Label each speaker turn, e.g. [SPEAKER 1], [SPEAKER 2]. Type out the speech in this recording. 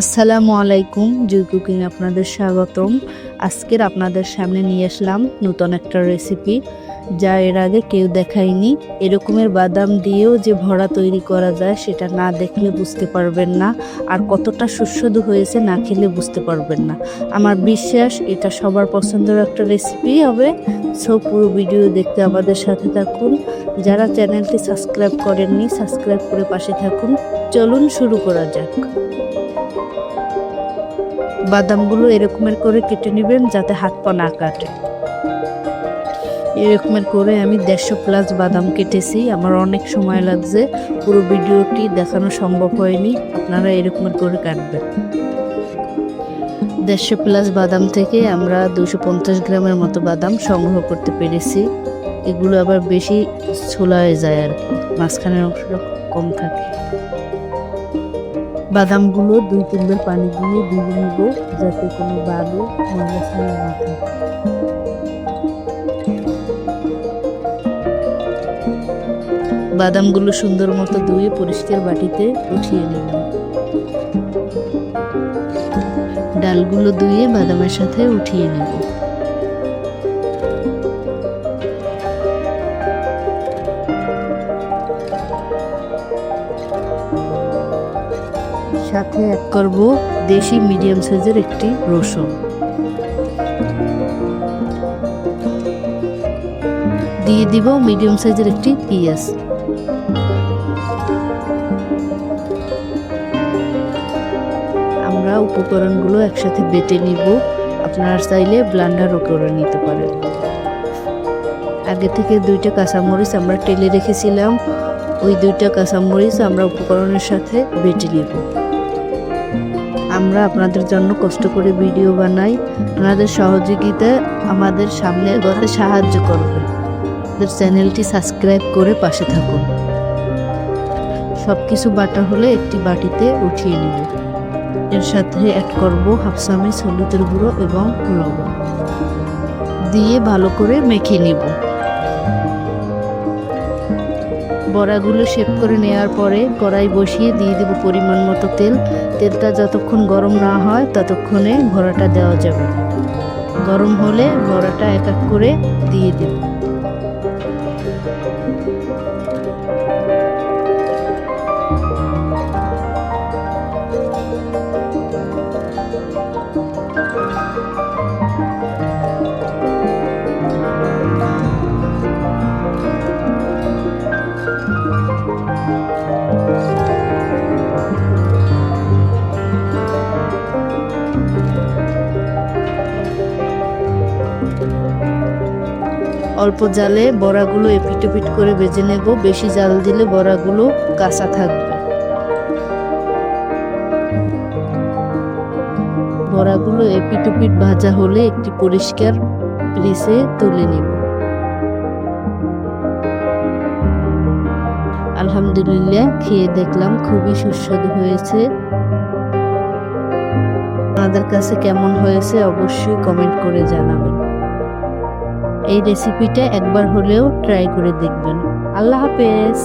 [SPEAKER 1] আসসালামু আলাইকুম, জুই কুকিং আপনাদের স্বাগতম। আজকের আপনাদের সামনে নিয়ে আসলাম নতুন একটা রেসিপি যা এর আগে কেউ দেখায়নি। এরকমের বাদাম দিয়েও যে ভরা তৈরি করা যায়, সেটা না দেখলে বুঝতে পারবেন না। আর কতটা সুস্বাদু হয়েছে না খেলে বুঝতে পারবেন না। আমার বিশ্বাস, এটা সবার পছন্দের একটা রেসিপি হবে। সো পুরো ভিডিও দেখতে আমাদের সাথে থাকুন। যারা চ্যানেলটি সাবস্ক্রাইব করেননি সাবস্ক্রাইব করে পাশে থাকুন। চলুন শুরু করা যাক। বাদামগুলো এরকমের করে কেটে নেবেন যাতে হাত পা না কাটে। এরকমের করে আমি দেড়শো প্লাস বাদাম কেটেছি। আমার অনেক সময় লাগছে। পুরো ভিডিওটি দেখানো সম্ভব হয়নি। আপনারা এরকমের করে কাটবেন। দেড়শো প্লাস বাদাম থেকে আমরা দুশো পঞ্চাশ গ্রামের মতো বাদাম সংগ্রহ করতে পেরেছি। এগুলো আবার বেশি ছোলা হয়ে যায় আর মাঝখানের অংশটা কম থাকে। বাদামগুলো দুই তিনবার পানি দিয়ে ভিজে নিব, যাতে কোনো বালু ময়লা না থাকে। বাদামগুলো সুন্দর মতো ধুয়ে পরিষ্কার বাটিতে উঠিয়ে নিলাম ডালগুলো ধুয়ে বাদামের সাথে উঠিয়ে নেব। সাথে অ্যাড করব দেশি মিডিয়াম সাইজের একটি রসুন। দিয়ে দিব মিডিয়াম সাইজের একটি পেঁয়াজ। আমরা উপকরণগুলো একসাথে বেটে নিব। আপনার চাইলে ব্লান্ডারও করে নিতে পারেন। আগে থেকে দুইটা কাঁচামরিচ আমরা টেলে রেখেছিলাম। ওই দুইটা কাঁচামরিচ আমরা উপকরণের সাথে বেটে নিব। আমরা আপনাদের জন্য কষ্ট করে ভিডিও বানাই। আপনাদের সহযোগিতা আমাদের সামনে এগোতে সাহায্য করবে। আমাদের চ্যানেলটি সাবস্ক্রাইব করে পাশে থাকুন। সব কিছু বাটা হলে একটি বাটিতে উঠিয়ে নেব। এর সাথে অ্যাড করব হাফ চামচ হলুদের গুঁড়ো এবং লবণ। দিয়ে ভালো করে মেখে নেব। বড়াগুলো শেপ করে নেওয়ার পরে কড়াই বসিয়ে দিয়ে দেবো পরিমাণ মতো তেল। তেলটা যতক্ষণ গরম না হয় ততক্ষণে বড়াটা দেওয়া যাবে। গরম হলে বড়াটা এক এক করে দিয়ে দেব। অল্প জালে বড়াগুলো এপিট করে বেজে নেব, বেশি জাল দিলে বড়াগুলো কাঁচা থাকবে। বড়াগুলো এপিট ভাজা হলে একটি পরিষ্কার প্লেসে তুলে নেব। আলহামদুলিল্লাহ, খেয়ে দেখলাম খুবই সুস্বাদু হয়েছে। আপনাদের কাছে কেমন হয়েছে অবশ্যই কমেন্ট করে জানাবেন। এই রেসিপিটা একবার হলেও ট্রাই করে দেখবেন। আল্লাহ হাফেজ!